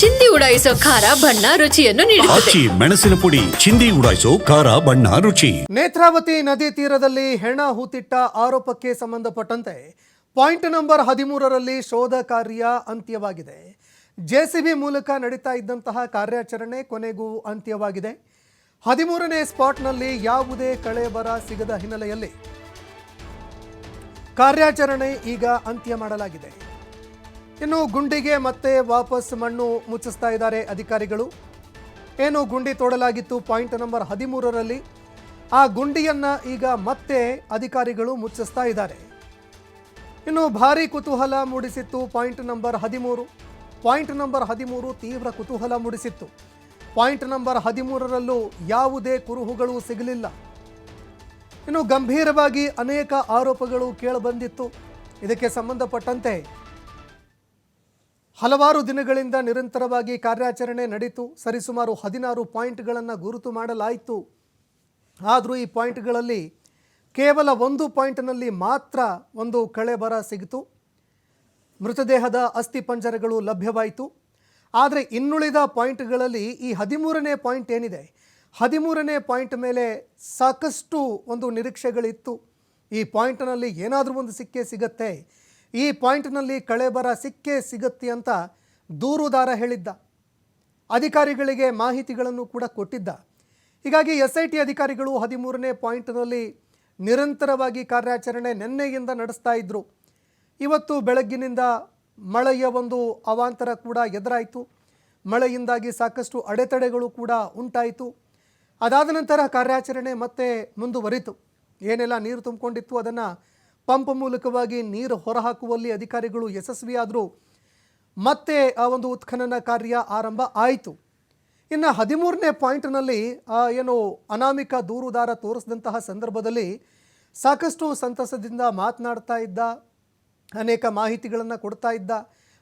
ಚಿಂದಿ ಉಡಾಯಿಸೋ ಖಾರ ಬಣ್ಣ ರುಚಿಯನ್ನು ನೀಡುತ್ತದೆ. ಆಚಿ ಮೆಣಸಿನ ಪುಡಿ ಚಿಂದಿ ಉಡಾಯಿಸೋ ಖಾರ ಬಣ್ಣ ರುಚಿ. ನೇತ್ರಾವತಿ ನದಿ ತೀರದಲ್ಲಿ ಹೆಣ ಹೂತಿಟ್ಟ ಆರೋಪಕ್ಕೆ ಸಂಬಂಧಪಟ್ಟಂತೆ ಪಾಯಿಂಟ್ ನಂಬರ್ ಹದಿಮೂರರಲ್ಲಿ ಶೋಧ ಕಾರ್ಯ ಅಂತ್ಯವಾಗಿದೆ. ಜೆಸಿಬಿ ಮೂಲಕ ನಡೀತಾ ಇದ್ದಂತಹ ಕಾರ್ಯಾಚರಣೆ ಕೊನೆಗೂ ಅಂತ್ಯವಾಗಿದೆ. ಹದಿಮೂರನೇ ಸ್ಪಾಟ್ನಲ್ಲಿ ಯಾವುದೇ ಕಳೆ ಬರ ಸಿಗದ ಹಿನ್ನೆಲೆಯಲ್ಲಿ ಕಾರ್ಯಾಚರಣೆ ಈಗ ಅಂತ್ಯ ಮಾಡಲಾಗಿದೆ. ಇನ್ನು ಗುಂಡಿಗೆ ಮತ್ತೆ ವಾಪಸ್ ಮಣ್ಣು ಮುಚ್ಚಿಸ್ತಾ ಇದ್ದಾರೆ ಅಧಿಕಾರಿಗಳು. ಏನು ಗುಂಡಿ ತೋಡಲಾಗಿತ್ತು ಪಾಯಿಂಟ್ ನಂಬರ್ ಹದಿಮೂರರಲ್ಲಿ. ಆ ಗುಂಡಿಯನ್ನು ಈಗ ಮತ್ತೆ ಅಧಿಕಾರಿಗಳು ಮುಚ್ಚಿಸ್ತಾ ಇದ್ದಾರೆ. ಇನ್ನು ಭಾರಿ ಕುತೂಹಲ ಮೂಡಿಸಿತ್ತು ಪಾಯಿಂಟ್ ನಂಬರ್ ಹದಿಮೂರು. ಪಾಯಿಂಟ್ ನಂಬರ್ ಹದಿಮೂರು ತೀವ್ರ ಕುತೂಹಲ ಮೂಡಿಸಿತ್ತು. ಪಾಯಿಂಟ್ ನಂಬರ್ ಹದಿಮೂರರಲ್ಲೂ ಯಾವುದೇ ಕುರುಹುಗಳು ಸಿಗಲಿಲ್ಲ. ಇನ್ನು ಗಂಭೀರವಾಗಿ ಅನೇಕ ಆರೋಪಗಳು ಕೇಳಬಂದಿತ್ತು. ಇದಕ್ಕೆ ಸಂಬಂಧಪಟ್ಟಂತೆ ಹಲವಾರು ದಿನಗಳಿಂದ ನಿರಂತರವಾಗಿ ಕಾರ್ಯಾಚರಣೆ ನಡೀತು. ಸರಿಸುಮಾರು ಹದಿನಾರು ಪಾಯಿಂಟ್ಗಳನ್ನು ಗುರುತು ಮಾಡಲಾಯಿತು. ಆದರೂ ಈ ಪಾಯಿಂಟ್ಗಳಲ್ಲಿ ಕೇವಲ ಒಂದು ಪಾಯಿಂಟ್ನಲ್ಲಿ ಮಾತ್ರ ಒಂದು ಕಳೆ ಬರ ಸಿಗಿತು. ಮೃತದೇಹದ ಅಸ್ಥಿ ಪಂಜರಗಳು ಲಭ್ಯವಾಯಿತು. ಆದರೆ ಇನ್ನುಳಿದ ಪಾಯಿಂಟ್ಗಳಲ್ಲಿ ಈ ಹದಿಮೂರನೇ ಪಾಯಿಂಟ್ ಏನಿದೆ? ಹದಿಮೂರನೇ ಪಾಯಿಂಟ್ ಮೇಲೆ ಸಾಕಷ್ಟು ಒಂದು ನಿರೀಕ್ಷೆಗಳಿತ್ತು. ಈ ಪಾಯಿಂಟ್ನಲ್ಲಿ ಏನಾದರೂ ಒಂದು ಸಿಕ್ಕೇ ಸಿಗತ್ತೆ. ಈ ಪಾಯಿಂಟ್ನಲ್ಲಿ ಕಳೆ ಬರ ಸಿಕ್ಕೇ ಸಿಗುತ್ತೆ ಅಂತ ದೂರುದಾರ ಹೇಳಿದ್ದ. ಅಧಿಕಾರಿಗಳಿಗೆ ಮಾಹಿತಿಗಳನ್ನು ಕೂಡ ಕೊಟ್ಟಿದ್ದ. ಹೀಗಾಗಿ ಎಸ್ ಐ ಟಿ ಅಧಿಕಾರಿಗಳು ಹದಿಮೂರನೇ ಪಾಯಿಂಟ್ನಲ್ಲಿ ನಿರಂತರವಾಗಿ ಕಾರ್ಯಾಚರಣೆ ನಿನ್ನೆಯಿಂದ ನಡೆಸ್ತಾ ಇದ್ದರು ಇವತ್ತು ಬೆಳಗ್ಗಿನಿಂದ ಮಳೆಯ ಒಂದು ಅವಾಂತರ ಕೂಡ ಎದುರಾಯಿತು. ಮಳೆಯಿಂದಾಗಿ ಸಾಕಷ್ಟು ಅಡೆತಡೆಗಳು ಕೂಡ ಉಂಟಾಯಿತು. ಅದಾದ ನಂತರ ಕಾರ್ಯಾಚರಣೆ ಮತ್ತೆ ಮುಂದುವರಿತು. ಏನೆಲ್ಲ ನೀರು ತುಂಬಿಕೊಂಡಿತ್ತು ಅದನ್ನು ಪಂಪ್ ಮೂಲಕವಾಗಿ ನೀರು ಹೊರಹಾಕುವಲ್ಲಿ ಅಧಿಕಾರಿಗಳು ಯಶಸ್ವಿಯಾದರೂ. ಮತ್ತೆ ಆ ಒಂದು ಉತ್ಖನನ ಕಾರ್ಯ ಆರಂಭ ಆಯಿತು. ಇನ್ನು ಹದಿಮೂರನೇ ಪಾಯಿಂಟ್ನಲ್ಲಿ ಏನು ಅನಾಮಿಕ ದೂರುದಾರ ತೋರಿಸಿದಂತಹ ಸಂದರ್ಭದಲ್ಲಿ ಸಾಕಷ್ಟು ಸಂತಸದಿಂದ ಮಾತನಾಡ್ತಾ ಇದ್ದ, ಅನೇಕ ಮಾಹಿತಿಗಳನ್ನು ಕೊಡ್ತಾ ಇದ್ದ,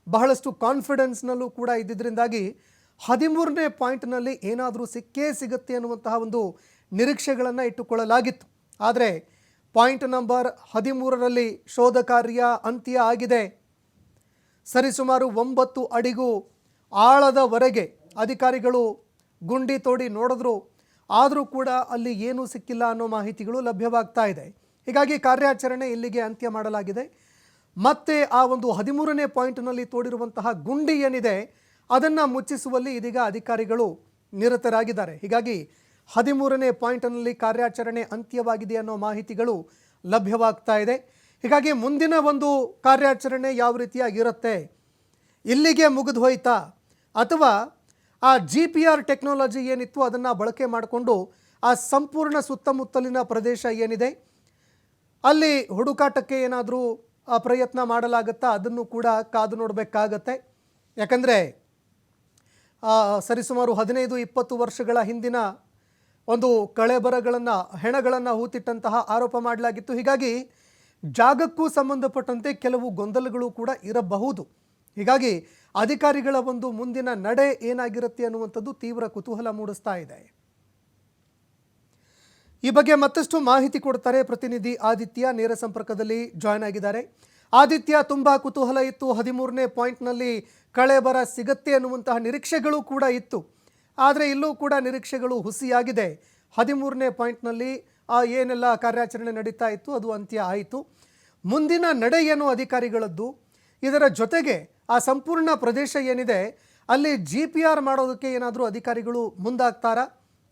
ಬಹಳಷ್ಟು ಕಾನ್ಫಿಡೆನ್ಸ್ನಲ್ಲೂ ಕೂಡ ಇದ್ದಿದ್ದರಿಂದಾಗಿ ಹದಿಮೂರನೇ ಪಾಯಿಂಟ್ನಲ್ಲಿ ಏನಾದರೂ ಸಿಕ್ಕೇ ಸಿಗುತ್ತೆ ಅನ್ನುವಂತಹ ಒಂದು ನಿರೀಕ್ಷೆಗಳನ್ನು ಇಟ್ಟುಕೊಳ್ಳಲಾಗಿತ್ತು. ಆದರೆ ಪಾಯಿಂಟ್ ನಂಬರ್ ಹದಿಮೂರರಲ್ಲಿ ಶೋಧ ಕಾರ್ಯ ಅಂತ್ಯ ಆಗಿದೆ. ಸರಿಸುಮಾರು ಒಂಬತ್ತು ಅಡಿಗೂ ಆಳದವರೆಗೆ ಅಧಿಕಾರಿಗಳು ಗುಂಡಿ ತೋಡಿ ನೋಡಿದ್ರು. ಆದರೂ ಕೂಡ ಅಲ್ಲಿ ಏನೂ ಸಿಕ್ಕಿಲ್ಲ ಅನ್ನೋ ಮಾಹಿತಿಗಳು ಲಭ್ಯವಾಗ್ತಾ ಇದೆ. ಹೀಗಾಗಿ ಕಾರ್ಯಾಚರಣೆ ಇಲ್ಲಿಗೆ ಅಂತ್ಯ ಮಾಡಲಾಗಿದೆ. ಮತ್ತೆ ಆ ಒಂದು ಹದಿಮೂರನೇ ಪಾಯಿಂಟ್ನಲ್ಲಿ ತೋಡಿರುವಂತಹ ಗುಂಡಿ ಏನಿದೆ, ಅದನ್ನು ಮುಚ್ಚಿಸುವಲ್ಲಿ ಇದೀಗ ಅಧಿಕಾರಿಗಳು ನಿರತರಾಗಿದ್ದಾರೆ. ಹೀಗಾಗಿ ಹದಿಮೂರನೇ ಪಾಯಿಂಟ್ನಲ್ಲಿ ಕಾರ್ಯಾಚರಣೆ ಅಂತ್ಯವಾಗಿದೆ ಅನ್ನೋ ಮಾಹಿತಿಗಳು ಲಭ್ಯವಾಗ್ತಾ ಇದೆ. ಹೀಗಾಗಿ ಮುಂದಿನ ಒಂದು ಕಾರ್ಯಾಚರಣೆ ಯಾವ ರೀತಿಯಾಗಿರುತ್ತೆ? ಇಲ್ಲಿಗೆ ಮುಗಿದು ಹೋಯ್ತಾ? ಅಥವಾ ಆ ಜಿ ಪಿ ಆರ್ ಟೆಕ್ನಾಲಜಿ ಏನಿತ್ತು ಅದನ್ನು ಬಳಕೆ ಮಾಡಿಕೊಂಡು ಆ ಸಂಪೂರ್ಣ ಸುತ್ತಮುತ್ತಲಿನ ಪ್ರದೇಶ ಏನಿದೆ? ಅಲ್ಲಿ ಹುಡುಕಾಟಕ್ಕೆ ಏನಾದರೂ ಪ್ರಯತ್ನ ಮಾಡಲಾಗುತ್ತಾ? ಅದನ್ನು ಕೂಡ ಕಾದು ನೋಡಬೇಕಾಗತ್ತೆ. ಯಾಕಂದರೆ ಸರಿಸುಮಾರು ಹದಿನೈದು, ಇಪ್ಪತ್ತು ವರ್ಷಗಳ ಹಿಂದಿನ ಒಂದು ಕಳೆಬರಗಳನ್ನು ಹೆಣಗಳನ್ನು ಹೂತಿಟ್ಟಂತಹ ಆರೋಪ ಮಾಡಲಾಗಿತ್ತು. ಹೀಗಾಗಿ ಜಾಗಕ್ಕೂ ಸಂಬಂಧಪಟ್ಟಂತೆ ಕೆಲವು ಗೊಂದಲಗಳು ಕೂಡ ಇರಬಹುದು. ಹೀಗಾಗಿ ಅಧಿಕಾರಿಗಳ ಒಂದು ಮುಂದಿನ ನಡೆ ಏನಾಗಿರುತ್ತೆ ಅನ್ನುವಂಥದ್ದು ತೀವ್ರ ಕುತೂಹಲ ಮೂಡಿಸ್ತಾ ಇದೆ. ಈ ಬಗ್ಗೆ ಮತ್ತಷ್ಟು ಮಾಹಿತಿ ಕೊಡ್ತಾರೆ ಪ್ರತಿನಿಧಿ ಆದಿತ್ಯ, ನೇರ ಸಂಪರ್ಕದಲ್ಲಿ ಜಾಯ್ನ್ ಆಗಿದ್ದಾರೆ. ಆದಿತ್ಯ, ತುಂಬಾ ಕುತೂಹಲ ಇತ್ತು. ಹದಿಮೂರನೇ ಪಾಯಿಂಟ್ನಲ್ಲಿ ಕಳೆ ಬರ ಸಿಗತ್ತೆ ಅನ್ನುವಂತಹ ನಿರೀಕ್ಷೆಗಳು ಕೂಡ ಇತ್ತು. ಆದರೆ ಇಲ್ಲೂ ಕೂಡ ನಿರೀಕ್ಷೆಗಳು ಹುಸಿಯಾಗಿದೆ. ಹದಿಮೂರನೇ ಪಾಯಿಂಟ್ನಲ್ಲಿ ಆ ಏನೆಲ್ಲ ಕಾರ್ಯಾಚರಣೆ ನಡೀತಾ ಇತ್ತು ಅದು ಅಂತ್ಯ ಆಯಿತು. ಮುಂದಿನ ನಡೆ ಏನು ಅಧಿಕಾರಿಗಳದ್ದು? ಇದರ ಜೊತೆಗೆ ಆ ಸಂಪೂರ್ಣ ಪ್ರದೇಶ ಏನಿದೆ? ಅಲ್ಲಿ ಜಿ ಪಿ ಆರ್ ಮಾಡೋದಕ್ಕೆ ಏನಾದರೂ ಅಧಿಕಾರಿಗಳು ಮುಂದಾಗ್ತಾರಾ?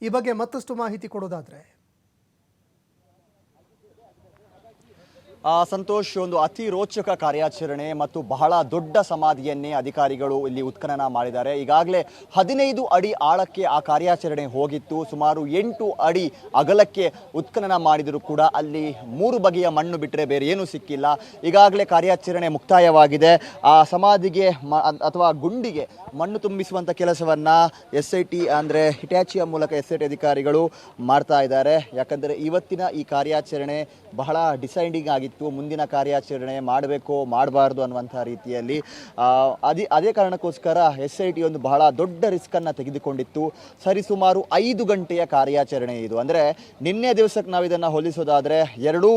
ಈ ಬಗ್ಗೆ ಮತ್ತಷ್ಟು ಮಾಹಿತಿ ಕೊಡೋದಾದರೆ. ಸಂತೋಷ್, ಒಂದು ಅತಿ ರೋಚಕ ಕಾರ್ಯಾಚರಣೆ ಮತ್ತು ಬಹಳ ದೊಡ್ಡ ಸಮಾಧಿಯನ್ನೇ ಅಧಿಕಾರಿಗಳು ಇಲ್ಲಿ ಉತ್ಖನನ ಮಾಡಿದ್ದಾರೆ. ಈಗಾಗಲೇ ಹದಿನೈದು ಅಡಿ ಆಳಕ್ಕೆ ಆ ಕಾರ್ಯಾಚರಣೆ ಹೋಗಿತ್ತು. ಸುಮಾರು ಎಂಟು ಅಡಿ ಅಗಲಕ್ಕೆ ಉತ್ಖನನ ಮಾಡಿದರೂ ಕೂಡ ಅಲ್ಲಿ ಮೂರು ಬಗೆಯ ಮಣ್ಣು ಬಿಟ್ಟರೆ ಬೇರೆ ಏನೂ ಸಿಕ್ಕಿಲ್ಲ. ಈಗಾಗಲೇ ಕಾರ್ಯಾಚರಣೆ ಮುಕ್ತಾಯವಾಗಿದೆ. ಆ ಸಮಾಧಿಗೆ ಮ, ಅಥವಾ ಗುಂಡಿಗೆ ಮಣ್ಣು ತುಂಬಿಸುವಂಥ ಕೆಲಸವನ್ನು ಎಸ್ ಐ ಟಿ ಅಂದರೆ ಹಿಟ್ಯಾಚಿಯ ಮೂಲಕ ಎಸ್ ಐ ಟಿ ಅಧಿಕಾರಿಗಳು ಮಾಡ್ತಾ ಇದ್ದಾರೆ. ಯಾಕಂದರೆ ಇವತ್ತಿನ ಈ ಕಾರ್ಯಾಚರಣೆ ಬಹಳ ಡಿಸೈಡಿಂಗ್ ಆಗಿತ್ತು. ಇತ್ತು, ಮುಂದಿನ ಕಾರ್ಯಾಚರಣೆ ಮಾಡಬೇಕು, ಮಾಡಬಾರ್ದು ಅನ್ನುವಂಥ ರೀತಿಯಲ್ಲಿ ಅದೇ ಅದೇ ಕಾರಣಕ್ಕೋಸ್ಕರ ಎಸ್ ಐ ಟಿ ಒಂದು ಬಹಳ ದೊಡ್ಡ ರಿಸ್ಕನ್ನು ತೆಗೆದುಕೊಂಡಿತ್ತು. ಸರಿಸುಮಾರು ಐದು ಗಂಟೆಯ ಕಾರ್ಯಾಚರಣೆ ಇದು. ಅಂದರೆ, ನಿನ್ನೆ ದಿವಸಕ್ಕೆ ನಾವು ಇದನ್ನು ಹೋಲಿಸೋದಾದರೆ, ಎರಡೂ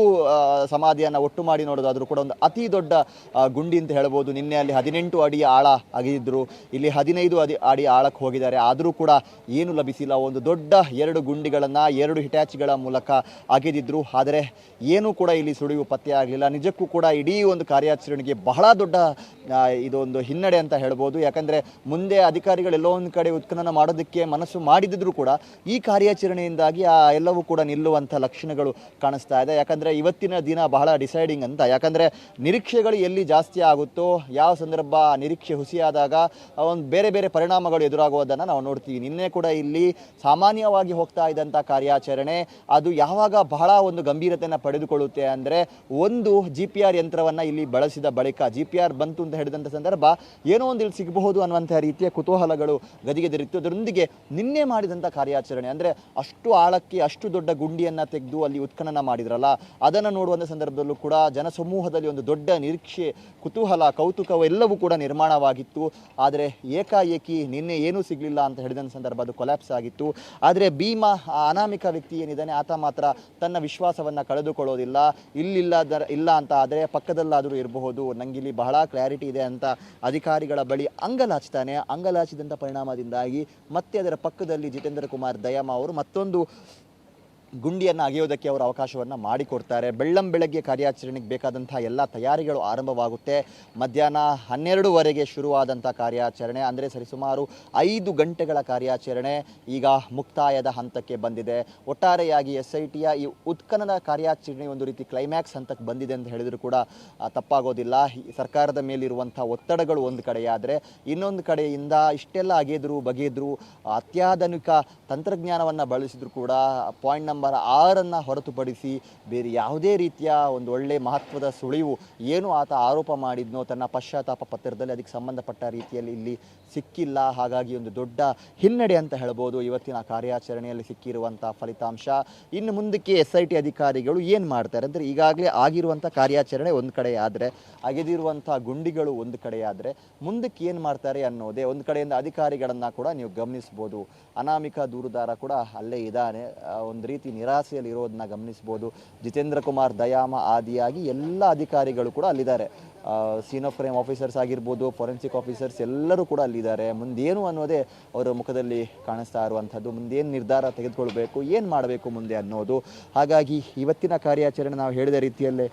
ಸಮಾಧಿಯನ್ನು ಒಟ್ಟು ಮಾಡಿ ನೋಡೋದಾದರೂ ಕೂಡ ಒಂದು ಅತಿ ದೊಡ್ಡ ಗುಂಡಿ ಅಂತ ಹೇಳ್ಬೋದು. ನಿನ್ನೆ ಅಲ್ಲಿ ಹದಿನೆಂಟು ಅಡಿ ಆಳ ಅಗಿದ್ರು ಇಲ್ಲಿ ಹದಿನೈದು ಅಡಿ ಅಡಿ ಆಳಕ್ಕೆ ಹೋಗಿದ್ದಾರೆ. ಆದರೂ ಕೂಡ ಏನು ಲಭಿಸಿಲ್ಲ. ಒಂದು ದೊಡ್ಡ ಎರಡು ಗುಂಡಿಗಳನ್ನು ಎರಡು ಹಿಟ್ಯಾಚ್ಗಳ ಮೂಲಕ ಅಗೆದಿದ್ರು. ಆದರೆ, ಏನೂ ಕೂಡ ಇಲ್ಲಿ ಸುಳಿವು ಪತ್ತೆ ಆಗಲಿಲ್ಲ. ನಿಜಕ್ಕೂ ಕೂಡ ಇಡೀ ಒಂದು ಕಾರ್ಯಾಚರಣೆಗೆ ಬಹಳ ದೊಡ್ಡ ಇದೊಂದು ಹಿನ್ನಡೆ ಅಂತ ಹೇಳ್ಬೋದು. ಯಾಕಂದರೆ ಮುಂದೆ ಅಧಿಕಾರಿಗಳು ಎಲ್ಲೋ ಒಂದು ಕಡೆ ಉತ್ಖನನ ಮಾಡೋದಕ್ಕೆ ಮನಸ್ಸು ಮಾಡಿದ್ರು ಕೂಡ ಈ ಕಾರ್ಯಾಚರಣೆಯಿಂದಾಗಿ ಆ ಎಲ್ಲವೂ ಕೂಡ ನಿಲ್ಲುವಂಥ ಲಕ್ಷಣಗಳು ಕಾಣಿಸ್ತಾ ಇದೆ. ಯಾಕಂದರೆ ಇವತ್ತಿನ ದಿನ ಬಹಳ ಡಿಸೈಡಿಂಗ್ ಅಂತ. ಯಾಕಂದರೆ ನಿರೀಕ್ಷೆಗಳು ಎಲ್ಲಿ ಜಾಸ್ತಿ ಆಗುತ್ತೋ, ಯಾವ ಸಂದರ್ಭ ನಿರೀಕ್ಷೆ ಹುಸಿಯಾದಾಗ ಒಂದು ಬೇರೆ ಬೇರೆ ಪರಿಣಾಮಗಳು ಎದುರಾಗುವುದನ್ನು ನಾವು ನೋಡ್ತೀವಿ. ನಿನ್ನೆ ಕೂಡ ಇಲ್ಲಿ ಸಾಮಾನ್ಯವಾಗಿ ಹೋಗ್ತಾ ಇದ್ದಂಥ ಕಾರ್ಯಾಚರಣೆ, ಅದು ಯಾವಾಗ ಬಹಳ ಒಂದು ಗಂಭೀರತೆಯನ್ನು ಪಡೆದುಕೊಳ್ಳುತ್ತೆ ಅಂದರೆ ಒಂದು ಜಿ ಪಿ ಆರ್ ಯಂತ್ರವನ್ನು ಇಲ್ಲಿ ಬಳಸಿದ ಬಳಿಕ ಜಿ ಪಿ ಆರ್ ಬಂತು ಅಂತ ಹೇಳಿದಂಥ ಸಂದರ್ಭ ಏನೋ ಒಂದು ಇಲ್ಲಿ ಸಿಗಬಹುದು ಅನ್ನುವಂಥ ರೀತಿಯ ಕುತೂಹಲಗಳು ಗದಿಗೆದರಿತ್ತು ಅದರೊಂದಿಗೆ ನಿನ್ನೆ ಮಾಡಿದಂಥ ಕಾರ್ಯಾಚರಣೆ. ಅಂದರೆ ಅಷ್ಟು ಆಳಕ್ಕೆ ಅಷ್ಟು ದೊಡ್ಡ ಗುಂಡಿಯನ್ನು ತೆಗೆದು ಅಲ್ಲಿ ಉತ್ಖನನ ಮಾಡಿದ್ರಲ್ಲ, ಅದನ್ನು ನೋಡುವಂಥ ಸಂದರ್ಭದಲ್ಲೂ ಕೂಡ ಜನಸಮೂಹದಲ್ಲಿ ಒಂದು ದೊಡ್ಡ ನಿರೀಕ್ಷೆ, ಕುತೂಹಲ, ಕೌತುಕವು ಎಲ್ಲವೂ ಕೂಡ ನಿರ್ಮಾಣವಾಗಿತ್ತು. ಆದರೆ ಏಕಾಏಕಿ ನಿನ್ನೆ ಏನೂ ಸಿಗಲಿಲ್ಲ ಅಂತ ಹೇಳಿದಂಥ ಸಂದರ್ಭ ಅದು ಕೊಲ್ಯಾಪ್ಸ್ ಆಗಿತ್ತು. ಆದರೆ ಭೀಮಾ ಅನಾಮಿಕ ವ್ಯಕ್ತಿ ಏನಿದ್ದಾನೆ, ಆತ ಮಾತ್ರ ತನ್ನ ವಿಶ್ವಾಸವನ್ನು ಕಳೆದುಕೊಳ್ಳೋದಿಲ್ಲ. ಇಲ್ಲಿಲ್ಲ ದರ ಇಲ್ಲ ಅಂತ ಆದರೆ ಪಕ್ಕದಲ್ಲಾದರೂ ಇರಬಹುದು. ನಂಗಿಲ್ಲಿ ಬಹಳ ಕ್ಲಾರಿಟಿ ಇದೆ ಅಂತ ಅಧಿಕಾರಿಗಳ ಬಳಿ ಅಂಗಲಾಚ್ತಾನೆ. ಅಂಗಲಾಚಿದಂಥ ಪರಿಣಾಮದಿಂದಾಗಿ ಮತ್ತೆ ಅದರ ಪಕ್ಕದಲ್ಲಿ ಜಿತೇಂದ್ರ ಕುಮಾರ್ ದಯಾಮ ಅವರು ಮತ್ತೊಂದು ಗುಂಡಿಯನ್ನು ಅಗೆಯೋದಕ್ಕೆ ಅವರು ಅವಕಾಶವನ್ನು ಮಾಡಿಕೊಡ್ತಾರೆ. ಬೆಳ್ಳಂ ಬೆಳಗ್ಗೆ ಕಾರ್ಯಾಚರಣೆಗೆ ಬೇಕಾದಂಥ ಎಲ್ಲ ತಯಾರಿಗಳು ಆರಂಭವಾಗುತ್ತೆ. ಮಧ್ಯಾಹ್ನ ಹನ್ನೆರಡುವರೆಗೆ ಶುರುವಾದಂಥ ಕಾರ್ಯಾಚರಣೆ. ಅಂದರೆ ಸರಿಸುಮಾರು ಐದು ಗಂಟೆಗಳ ಕಾರ್ಯಾಚರಣೆ ಈಗ ಮುಕ್ತಾಯದ ಹಂತಕ್ಕೆ ಬಂದಿದೆ. ಒಟ್ಟಾರೆಯಾಗಿ ಎಸ್ ಐ ಟಿಯ ಈ ಉತ್ಖನನ ಕಾರ್ಯಾಚರಣೆ ಒಂದು ರೀತಿ ಕ್ಲೈಮ್ಯಾಕ್ಸ್ ಹಂತಕ್ಕೆ ಬಂದಿದೆ ಅಂತ ಹೇಳಿದರೂ ಕೂಡ ತಪ್ಪಾಗೋದಿಲ್ಲ. ಸರ್ಕಾರದ ಮೇಲಿರುವಂಥ ಒತ್ತಡಗಳು ಒಂದು ಕಡೆಯಾದರೆ, ಇನ್ನೊಂದು ಕಡೆಯಿಂದ ಇಷ್ಟೆಲ್ಲ ಅಗೆದ್ರು, ಬಗೆದ್ರು, ಅತ್ಯಾಧುನಿಕ ತಂತ್ರಜ್ಞಾನವನ್ನು ಬಳಸಿದ್ರು ಕೂಡ ಪಾಯಿಂಟ್ ನಂಬರ್ ಆರನ್ನು ಹೊರತುಪಡಿಸಿ ಬೇರೆ ಯಾವುದೇ ರೀತಿಯ ಒಂದು ಒಳ್ಳೆ ಮಹತ್ವದ ಸುಳಿವು ಏನು ಆತ ಆರೋಪ ಮಾಡಿದ್ನೋ ತನ್ನ ಪಶ್ಚಾತ್ತಾಪ ಪತ್ರದಲ್ಲಿ ಅದಕ್ಕೆ ಸಂಬಂಧಪಟ್ಟ ರೀತಿಯಲ್ಲಿ ಇಲ್ಲಿ ಸಿಕ್ಕಿಲ್ಲ. ಹಾಗಾಗಿ ಒಂದು ದೊಡ್ಡ ಹಿನ್ನಡೆ ಅಂತ ಹೇಳ್ಬೋದು. ಇವತ್ತಿನ ಕಾರ್ಯಾಚರಣೆಯಲ್ಲಿ ಸಿಕ್ಕಿರುವಂಥ ಫಲಿತಾಂಶ. ಇನ್ನು ಮುಂದಕ್ಕೆ ಎಸ್ ಐ ಟಿ ಅಧಿಕಾರಿಗಳು ಏನು ಮಾಡ್ತಾರೆ ಅಂದರೆ ಈಗಾಗಲೇ ಆಗಿರುವಂಥ ಕಾರ್ಯಾಚರಣೆ ಒಂದು ಕಡೆ ಆದರೆ, ಅಗೆದಿರುವಂಥ ಗುಂಡಿಗಳು ಒಂದು ಕಡೆ ಆದರೆ, ಮುಂದಕ್ಕೆ ಏನು ಮಾಡ್ತಾರೆ ಅನ್ನೋದೇ ಒಂದು ಕಡೆಯಿಂದ ಅಧಿಕಾರಿಗಳನ್ನು ಕೂಡ ನೀವು ಗಮನಿಸ್ಬೋದು. ಅನಾಮಿಕ ದೂರುದಾರ ಕೂಡ ಅಲ್ಲೇ ಇದ್ದಾನೆ. ಒಂದು ರೀತಿ ನಿರಾಸೆಯಲ್ಲಿ ಇರೋದನ್ನ ಗಮನಿಸ್ಬೋದು. ಜಿತೇಂದ್ರ ಕುಮಾರ್ ದಯಾಮ ಆದಿಯಾಗಿ ಎಲ್ಲ ಅಧಿಕಾರಿಗಳು ಕೂಡ ಅಲ್ಲಿದ್ದಾರೆ. ಸೀನ್ ಆಫ್ ಆಫೀಸರ್ಸ್ ಆಗಿರ್ಬೋದು ಫೊರೆನ್ಸಿಕ್ ಆಫೀಸರ್ಸ್ ಎಲ್ಲರೂ ಕೂಡ ಅಲ್ಲಿದ್ದಾರೆ. ಮುಂದೇನು ಅನ್ನೋದೇ ಅವರ ಮುಖದಲ್ಲಿ ಕಾಣಿಸ್ತಾ ಇರುವಂಥದ್ದು. ಮುಂದೇನು ನಿರ್ಧಾರ ತೆಗೆದುಕೊಳ್ಬೇಕು, ಏನು ಮಾಡಬೇಕು ಮುಂದೆ ಅನ್ನೋದು. ಹಾಗಾಗಿ ಇವತ್ತಿನ ಕಾರ್ಯಾಚರಣೆ ನಾವು ಹೇಳಿದ ರೀತಿಯಲ್ಲೇ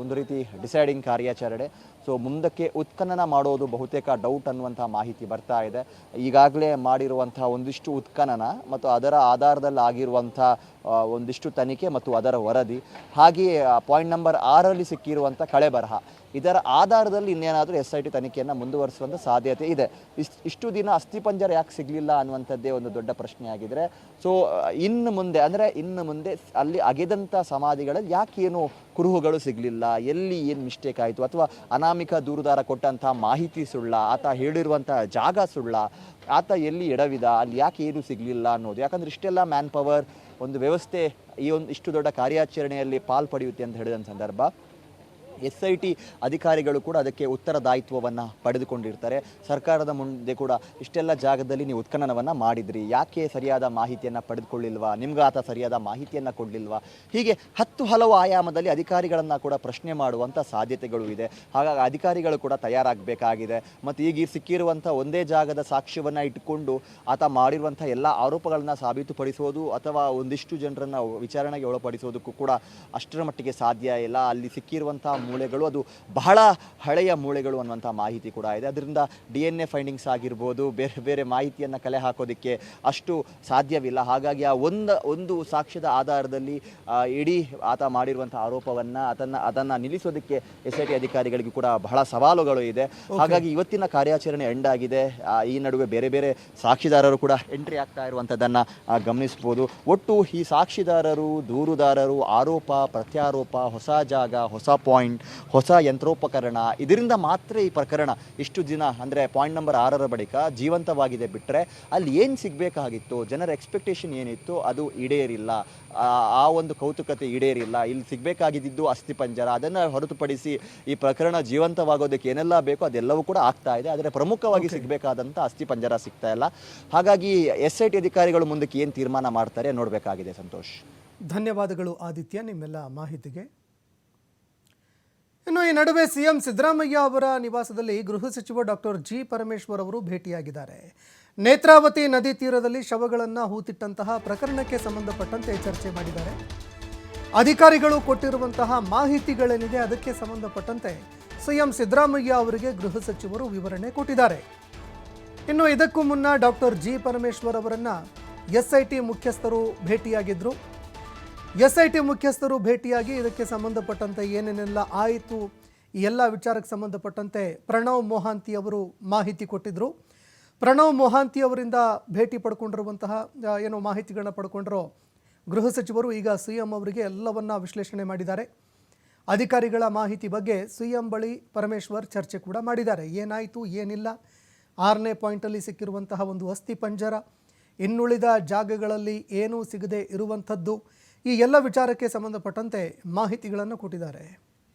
ಒಂದು ರೀತಿ ಡಿಸೈಡಿಂಗ್ ಕಾರ್ಯಾಚರಣೆ. ಸೊ ಮುಂದಕ್ಕೆ ಉತ್ಖನನ ಮಾಡೋದು ಬಹುತೇಕ ಡೌಟ್ ಅನ್ನುವಂಥ ಮಾಹಿತಿ ಬರ್ತಾ ಇದೆ. ಈಗಾಗಲೇ ಮಾಡಿರುವಂಥ ಒಂದಿಷ್ಟು ಉತ್ಖನನ ಮತ್ತು ಅದರ ಆಧಾರದಲ್ಲಿ ಆಗಿರುವಂಥ ಒಂದಿಷ್ಟು ತನಿಖೆ ಮತ್ತು ಅದರ ವರದಿ. ಹಾಗೆಯೇ ಪಾಯಿಂಟ್ ನಂಬರ್ ಆರಲ್ಲಿ ಸಿಕ್ಕಿರುವಂಥ ಕಳೆ ಬರಹ. ಇದರ ಆಧಾರದಲ್ಲಿ ಇನ್ನೇನಾದರೂ ಎಸ್ ಐ ಟಿ ತನಿಖೆಯನ್ನು ಮುಂದುವರಿಸುವಂಥ ಸಾಧ್ಯತೆ ಇದೆ. ಇಷ್ಟು ಇಷ್ಟು ದಿನ ಅಸ್ಥಿಪಂಜರ ಯಾಕೆ ಸಿಗಲಿಲ್ಲ ಅನ್ನುವಂಥದ್ದೇ ಒಂದು ದೊಡ್ಡ ಪ್ರಶ್ನೆ ಆಗಿದ್ರೆ ಸೊ ಇನ್ನು ಮುಂದೆ, ಅಂದರೆ ಇನ್ನು ಮುಂದೆ ಅಲ್ಲಿ ಅಗೆದಂಥ ಸಮಾಧಿಗಳಲ್ಲಿ ಯಾಕೆ ಏನು ಕುರುಹುಗಳು ಸಿಗಲಿಲ್ಲ? ಎಲ್ಲಿ ಏನು ಮಿಸ್ಟೇಕ್ ಆಯಿತು? ಅಥವಾ ಅನಾಮಿಕ ದೂರುದಾರ ಕೊಟ್ಟಂಥ ಮಾಹಿತಿ ಸುಳ್ಳ, ಆತ ಹೇಳಿರುವಂಥ ಜಾಗ ಸುಳ್ಳ, ಆತ ಎಲ್ಲಿ ಎಡವಿದ, ಅಲ್ಲಿ ಯಾಕೆ ಏನು ಸಿಗಲಿಲ್ಲ ಅನ್ನೋದು. ಯಾಕಂದರೆ ಇಷ್ಟೆಲ್ಲ ಮ್ಯಾನ್ ಪವರ್ ಒಂದು ವ್ಯವಸ್ಥೆ ಈ ಒಂದು ಇಷ್ಟು ದೊಡ್ಡ ಕಾರ್ಯಾಚರಣೆಯಲ್ಲಿ ಪಾಲ್ಪಡೆಯುತ್ತೆ ಅಂತ ಹೇಳಿದ ಸಂದರ್ಭ. ಎಸ್ ಐ ಟಿ ಅಧಿಕಾರಿಗಳು ಕೂಡ ಅದಕ್ಕೆ ಉತ್ತರದಾಯಿತ್ವವನ್ನು ಪಡೆದುಕೊಂಡಿರ್ತಾರೆ. ಸರ್ಕಾರದ ಮುಂದೆ ಕೂಡ ಇಷ್ಟೆಲ್ಲ ಜಾಗದಲ್ಲಿ ನೀವು ಉತ್ಖನನವನ್ನು ಮಾಡಿದ್ರಿ. ಯಾಕೆ ಸರಿಯಾದ ಮಾಹಿತಿಯನ್ನು ಪಡೆದುಕೊಳ್ಳಿಲ್ವಾ? ನಿಮ್ಗೆ ಆತ ಸರಿಯಾದ ಮಾಹಿತಿಯನ್ನು ಕೊಡಲಿಲ್ವಾ? ಹೀಗೆ ಹತ್ತು ಹಲವು ಆಯಾಮದಲ್ಲಿ ಅಧಿಕಾರಿಗಳನ್ನು ಕೂಡ ಪ್ರಶ್ನೆ ಮಾಡುವಂಥ ಸಾಧ್ಯತೆಗಳು ಇದೆ. ಹಾಗಾಗಿ ಅಧಿಕಾರಿಗಳು ಕೂಡ ತಯಾರಾಗಬೇಕಾಗಿದೆ. ಮತ್ತು ಈಗ ಸಿಕ್ಕಿರುವಂಥ ಒಂದೇ ಜಾಗದ ಸಾಕ್ಷ್ಯವನ್ನು ಇಟ್ಟುಕೊಂಡು ಆತ ಮಾಡಿರುವಂಥ ಎಲ್ಲ ಆರೋಪಗಳನ್ನು ಸಾಬೀತುಪಡಿಸೋದು ಅಥವಾ ಒಂದಿಷ್ಟು ಜನರನ್ನು ವಿಚಾರಣೆಗೆ ಒಳಪಡಿಸೋದಕ್ಕೂ ಕೂಡ ಅಷ್ಟರ ಮಟ್ಟಿಗೆ ಸಾಧ್ಯ ಇಲ್ಲ. ಅಲ್ಲಿ ಸಿಕ್ಕಿರುವಂಥ ಮೂಳೆಗಳು ಅದು ಬಹಳ ಹಳೆಯ ಮೂಳೆಗಳು ಅನ್ನುವಂಥ ಮಾಹಿತಿ ಕೂಡ ಇದೆ. ಅದರಿಂದ ಡಿ ಎನ್ ಎ ಫೈಂಡಿಂಗ್ಸ್ ಆಗಿರ್ಬೋದು ಬೇರೆ ಬೇರೆ ಮಾಹಿತಿಯನ್ನು ಕಲೆ ಹಾಕೋದಕ್ಕೆ ಅಷ್ಟು ಸಾಧ್ಯವಿಲ್ಲ. ಹಾಗಾಗಿ ಆ ಒಂದು ಒಂದು ಸಾಕ್ಷ್ಯದ ಆಧಾರದಲ್ಲಿ ಇಡೀ ಆತ ಮಾಡಿರುವಂಥ ಆರೋಪವನ್ನು ಅದನ್ನು ಅದನ್ನು ನಿಲ್ಲಿಸೋದಕ್ಕೆ ಎಸ್ ಐ ಟಿ ಅಧಿಕಾರಿಗಳಿಗೂ ಕೂಡ ಬಹಳ ಸವಾಲುಗಳು ಇದೆ. ಹಾಗಾಗಿ ಇವತ್ತಿನ ಕಾರ್ಯಾಚರಣೆ ಎಂಡ್ ಆಗಿದೆ. ಈ ನಡುವೆ ಬೇರೆ ಬೇರೆ ಸಾಕ್ಷಿದಾರರು ಕೂಡ ಎಂಟ್ರಿ ಆಗ್ತಾ ಇರುವಂಥದ್ದನ್ನು ಗಮನಿಸ್ಬೋದು. ಒಟ್ಟು ಈ ಸಾಕ್ಷಿದಾರರು ದೂರುದಾರರು ಆರೋಪ ಪ್ರತ್ಯಾರೋಪ ಹೊಸ ಜಾಗ ಹೊಸ ಪಾಯಿಂಟ್ ಹೊಸ ಯಂತ್ರೋಪಕರಣ. ಇದರಿಂದ ಮಾತ್ರ ಈ ಪ್ರಕರಣ ಇಷ್ಟು ದಿನ ಅಂದರೆ ಪಾಯಿಂಟ್ ನಂಬರ್ ಆರರ ಬಳಿಕ ಜೀವಂತವಾಗಿದೆ ಬಿಟ್ಟರೆ ಅಲ್ಲಿ ಏನು ಸಿಗಬೇಕಾಗಿತ್ತು? ಜನರ ಎಕ್ಸ್ಪೆಕ್ಟೇಷನ್ ಏನಿತ್ತು? ಅದು ಈಡೇರಿಲ್ಲ. ಆ ಆ ಒಂದು ಕೌತುಕತೆ ಈಡೇರಿಲ್ಲ. ಇಲ್ಲಿ ಸಿಗಬೇಕಾಗಿದ್ದು ಅಸ್ಥಿಪಂಜರ ಅದನ್ನು ಹೊರತುಪಡಿಸಿ ಈ ಪ್ರಕರಣ ಜೀವಂತವಾಗೋದಕ್ಕೆ ಏನೆಲ್ಲ ಬೇಕೋ ಅದೆಲ್ಲವೂ ಕೂಡ ಆಗ್ತಾ ಇದೆ. ಆದರೆ ಪ್ರಮುಖವಾಗಿ ಸಿಗಬೇಕಾದಂಥ ಅಸ್ಥಿಪಂಜರ ಸಿಗ್ತಾ ಇಲ್ಲ. ಹಾಗಾಗಿ ಎಸ್ ಐ ಟಿ ಅಧಿಕಾರಿಗಳು ಮುಂದಕ್ಕೆ ಏನು ತೀರ್ಮಾನ ಮಾಡ್ತಾರೆ ನೋಡಬೇಕಾಗಿದೆ ಸಂತೋಷ್. ಧನ್ಯವಾದಗಳು ಆದಿತ್ಯ ನಿಮ್ಮೆಲ್ಲ ಮಾಹಿತಿಗೆ. ಇನ್ನು ಈ ನಡುವೆ ಸಿಎಂ ಸಿದ್ದರಾಮಯ್ಯ ಅವರ ನಿವಾಸದಲ್ಲಿ ಗೃಹ ಸಚಿವ ಡಾಕ್ಟರ್ ಜಿ ಪರಮೇಶ್ವರ್ ಅವರು ಭೇಟಿಯಾಗಿದ್ದಾರೆ. ನೇತ್ರಾವತಿ ನದಿ ತೀರದಲ್ಲಿ ಶವಗಳನ್ನು ಹೂತಿಟ್ಟಂತಹ ಪ್ರಕರಣಕ್ಕೆ ಸಂಬಂಧಪಟ್ಟಂತೆ ಚರ್ಚೆ ಮಾಡಿದ್ದಾರೆ. ಅಧಿಕಾರಿಗಳು ಕೊಟ್ಟಿರುವಂತಹ ಮಾಹಿತಿಗಳೇನಿದೆ ಅದಕ್ಕೆ ಸಂಬಂಧಪಟ್ಟಂತೆ ಸಿಎಂ ಸಿದ್ದರಾಮಯ್ಯ ಅವರಿಗೆ ಗೃಹ ಸಚಿವರು ವಿವರಣೆ ಕೊಟ್ಟಿದ್ದಾರೆ. ಇನ್ನು ಇದಕ್ಕೂ ಮುನ್ನ ಡಾಕ್ಟರ್ ಜಿ ಪರಮೇಶ್ವರ್ ಅವರನ್ನು ಎಸ್ಐಟಿ ಮುಖ್ಯಸ್ಥರು ಭೇಟಿಯಾಗಿದ್ದರು ಎಸ್ಐಟಿ ಮುಖ್ಯಸ್ಥರು ಭೇಟಿಯಾಗಿ ಇದಕ್ಕೆ ಸಂಬಂಧಪಟ್ಟಂತೆ ಏನೇನೆಲ್ಲ ಆಯಿತು, ಈ ಎಲ್ಲ ವಿಚಾರಕ್ಕೆ ಸಂಬಂಧಪಟ್ಟಂತೆ ಪ್ರಣವ್ ಮೊಹಾಂತಿ ಅವರು ಮಾಹಿತಿ ಕೊಟ್ಟಿದ್ದರು ಪ್ರಣವ್ ಮೊಹಾಂತಿ ಅವರಿಂದ ಭೇಟಿ ಪಡ್ಕೊಂಡಿರುವಂತಹ ಏನೋ ಏನು ಮಾಹಿತಿಗಳನ್ನ ಪಡ್ಕೊಂಡಿರೋ ಗೃಹ ಸಚಿವರು ಈಗ ಸಿ ಎಂ ಅವರಿಗೆ ಎಲ್ಲವನ್ನ ವಿಶ್ಲೇಷಣೆ ಮಾಡಿದ್ದಾರೆ. ಅಧಿಕಾರಿಗಳ ಮಾಹಿತಿ ಬಗ್ಗೆ ಸಿ ಎಂ ಬಳಿ ಪರಮೇಶ್ವರ್ ಚರ್ಚೆ ಕೂಡ ಮಾಡಿದ್ದಾರೆ. ಏನಾಯಿತು, ಏನಿಲ್ಲ. ಆರನೇ ಪಾಯಿಂಟಲ್ಲಿ ಸಿಕ್ಕಿರುವಂತಹ ಒಂದು ಅಸ್ಥಿ ಪಂಜರ, ಇನ್ನುಳಿದ ಜಾಗಗಳಲ್ಲಿ ಏನೂ ಸಿಗದೆ ಇರುವಂಥದ್ದು. ಈ ಎಲ್ಲ ವಿಚಾರಕ್ಕೆ ಸಂಬಂಧಪಟ್ಟಂತೆ ಮಾಹಿತಿಗಳನ್ನು ಕೊಟ್ಟಿದ್ದಾರೆ.